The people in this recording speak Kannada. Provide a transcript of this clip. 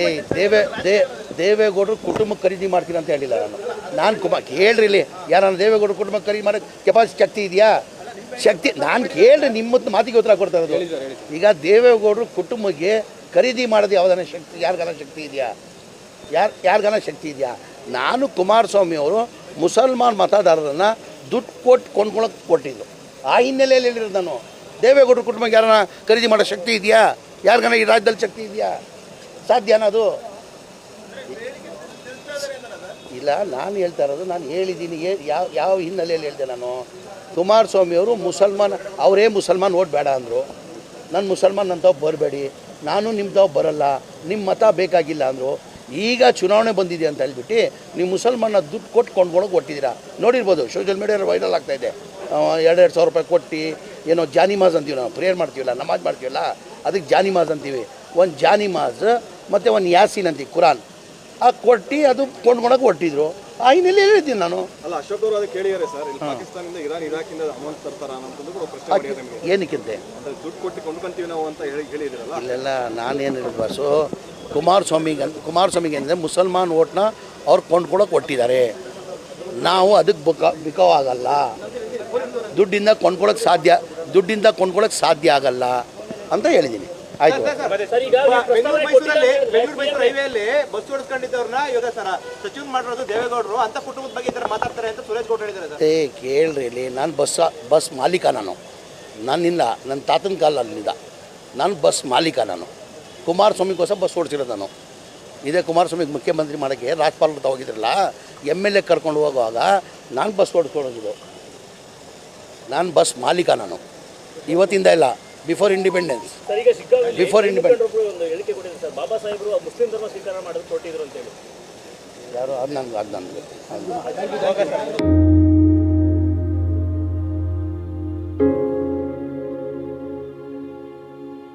ಏ ದೇವೇ ದೇ ದೇವೇಗೌಡರು ಕುಟುಂಬ ಖರೀದಿ ಮಾಡ್ತೀನಿ ಅಂತ ಹೇಳಿಲ್ಲ ನಾನು. ನಾನು ಕುಮಾರ್ ಕೇಳ್ರಿ ಇಲ್ಲಿ. ಯಾರು ದೇವೇಗೌಡರು ಕುಟುಂಬ ಖರೀದಿ ಮಾಡೋಕ್ಕೆ ಕೆಪಾಸಿಟಿ ಶಕ್ತಿ ಇದೆಯಾ? ಶಕ್ತಿ ನಾನು ಕೇಳ್ರಿ ನಿಮ್ಮ ಮಾತಿಗೆ ಉತ್ತರ ಕೊಡ್ತಾ ಇರೋದು. ಈಗ ದೇವೇಗೌಡರು ಕುಟುಂಬಕ್ಕೆ ಖರೀದಿ ಮಾಡೋದು ಯಾವ್ದಾನ ಶಕ್ತಿ ಯಾರಿಗಾನ ಶಕ್ತಿ ಇದೆಯಾ? ಯಾರು ಯಾರಿಗಾನ ಶಕ್ತಿ ಇದೆಯಾ? ನಾನು ಕುಮಾರಸ್ವಾಮಿ ಅವರು ಮುಸಲ್ಮಾನ್ ಮತದಾರರನ್ನು ದುಡ್ಡು ಕೊಟ್ಟು ಕೊಂಡ್ಕೊಳಕ್ಕೆ ಕೊಟ್ಟಿದ್ದು. ಆ ಹಿನ್ನೆಲೆಯಲ್ಲಿ ಹೇಳಿರೋದು ನಾನು. ದೇವೇಗೌಡರು ಕುಟುಂಬಕ್ಕೆ ಯಾರನ್ನ ಖರೀದಿ ಮಾಡೋ ಶಕ್ತಿ ಇದೆಯಾ? ಯಾರಿಗಾನ ಈ ರಾಜ್ಯದಲ್ಲಿ ಶಕ್ತಿ ಇದೆಯಾ? ಸಾಧ್ಯನಾ ಅನ್ನೋದು. ಇಲ್ಲ, ನಾನು ಹೇಳ್ತಾ ಇರೋದು, ನಾನು ಹೇಳಿದ್ದೀನಿ ಯಾವ ಯಾವ ಹಿನ್ನೆಲೆಯಲ್ಲಿ ಹೇಳಿದೆ ನಾನು. ಕುಮಾರಸ್ವಾಮಿ ಅವರು ಮುಸಲ್ಮಾನ್, ಅವರೇ ಮುಸಲ್ಮಾನ್ ಓಟ್ ಬೇಡ ಅಂದರು. ನಾನು ಮುಸಲ್ಮಾನ್ ಅಂತವ್ ಬರಬೇಡಿ. ನಾನು ನಿಮ್ದವ್ ಬರಲ್ಲ ನಿಮ್ಮ ಮತ ಬೇಕಾಗಿಲ್ಲ ಅಂದರು. ಈಗ ಚುನಾವಣೆ ಬಂದಿದೆ ಅಂತ ಹೇಳ್ಬಿಟ್ಟು ನೀವು ಮುಸಲ್ಮಾನ ದುಡ್ಡು ಕೊಟ್ಟು ಕೊಂಡ್ಕೊಳಕ್ಕೆ ಕೊಟ್ಟಿದ್ದೀರಾ ನೋಡಿರ್ಬೋದು ಸೋಷಿಯಲ್ ಮೀಡಿಯಾದಲ್ಲಿ ವೈರಲ್ ಆಗ್ತಾಯಿದೆ ಎರಡೆರಡು ಸಾವಿರ ರೂಪಾಯಿ ಕೊಟ್ಟು, ಏನೋ ಜಾನಿಮಾಜ್ ಅಂತೀವಿ ನಾವು ಪ್ರೇಯರ್ ಮಾಡ್ತೀವಲ್ಲ, ನಮಾಜ್ ಮಾಡ್ತೀವಲ್ಲ, ಅದಕ್ಕೆ ಜಾನಿಮಾಜ್ ಅಂತೀವಿ. ಒಂದು ಜಾನಿಮಾಜ್ ಮತ್ತು ಒಂದು ಯಾಸೀನ್ ಅಂತಿ ಕುರಾನ್. ಆ ಕೊಟ್ಟು ಅದು ಕೊಂಡ್ಕೊಳಕ್ಕೆ ಕೊಟ್ಟಿದ್ರು ಆ ಹಿನ್ನೆಲೆ ಹೇಳಿದ್ದೀನಿ ನಾನು. ಅಲ್ಲ ಅಶೋಕ್ ಅವರು ಅದಕ್ಕೆ ಕೇಳಿದ್ದಾರೆ ಸರ್. ಇಲ್ಲಿ ಪಾಕಿಸ್ತಾನದಿಂದ ಇರಾನ್ ಇರಾಕಿಂದ ಅಮೌಂಟ್ ತರ್ತಾರ ಅನ್ನೋದು ಕೂಡ ಪ್ರಶ್ನೆ ಏನಕ್ಕಿಂತೆ ದುಡ್ಡು ಕೊಟ್ಟು ಕೊಂಡ್ಕೊಂತೀವಿ ನಾವು ಅಂತ ಹೇಳಿ ಹೇಳಿದಿರಲ್ಲ ಇಲ್ಲೆಲ್ಲ ನಾನೇನು ಹೇಳಿದ್ ಬಾಸು ಕುಮಾರಸ್ವಾಮಿಗೆ ಅಂತ ಕುಮಾರಸ್ವಾಮಿಗೆ ಅಂದರೆ ಮುಸಲ್ಮಾನ್ ಓಟ್ನ ಅವ್ರು ಕೊಂಡ್ಕೊಳಕ್ಕೆ ಕೊಟ್ಟಿದ್ದಾರೆ ನಾವು ಅದಕ್ಕೆ ಬುಕ ಆಗಲ್ಲ. ದುಡ್ಡಿಂದ ಕೊಂಡ್ಕೊಳಕ್ಕೆ ಸಾಧ್ಯ ದುಡ್ಡಿಂದ ಕೊಂಡ್ಕೊಳಕ್ಕೆ ಸಾಧ್ಯ ಆಗಲ್ಲ ಅಂತ ಹೇಳಿದ್ದೀನಿ. ಆಯಿತು. ಬೆಂಗಳೂರು ಮೈಸೂರಲ್ಲಿ ಬೆಂಗಳೂರು ಮೈಸೂರು ಹೈವೇಲಿ ಬಸ್ ಓಡಿಸ್ಕೊಂಡಿದ್ದವ್ರನ್ನ ಇವಾಗ ಸರ ಸಚಿವ್ ಮಾಡಿರೋದು ದೇವೇಗೌಡರು ಅಂತ ಕುಟುಂಬದ ಬಗ್ಗೆ ಈ ತರ ಮಾತಾಡ್ತಾರೆ ಅಂತ ಸುರೇಶ್ ಗೌಡ ಹೇಳಿದ್ದಾರೆ ಸರ್. ಏ ಕೇಳ್ರಿ ಇಲ್ಲಿ. ನಾನು ಬಸ್ ಬಸ್ ಮಾಲೀಕ ನಾನು. ನನ್ನಿಂದ ನನ್ನ ತಾತನ ಅಲ್ಲಿಂದ ನಾನು ಬಸ್ ಮಾಲೀಕ ನಾನು. ಕುಮಾರಸ್ವಾಮಿಗೋಸ್ಕರ ಬಸ್ ಓಡಿಸಿರೋದು ನಾನು. ಇದೇ ಕುಮಾರಸ್ವಾಮಿಗೆ ಮುಖ್ಯಮಂತ್ರಿ ಮಾಡೋಕ್ಕೆ ರಾಜ್ಯಪಾಲ ತಗೋಗಿದ್ರಲ್ಲ ಹೋಗಿದ್ರಲ್ಲ ಎಂ ಎಲ್ ಎ ಕರ್ಕೊಂಡು ಹೋಗುವಾಗ ನಾನು ಬಸ್ ಓಡಿಸ್ಕೊಂಡೋಗಿದ್ದು ನಾನು ಬಸ್ ಮಾಲೀಕ ನಾನು. ಇವತ್ತಿಂದ ಇಲ್ಲ. Before independence before independence Baba ಸಾಹೇಬರು ಮುಸ್ಲಿಂ ಧರ್ಮ ಸ್ವೀಕಾರ ಮಾಡೋದು ಕೊಟ್ಟಿದ್ರು ಅಂತ ಹೇಳಿ ಯಾರು? ಅದು ನನಗೆ ಅದು ನನಗೆ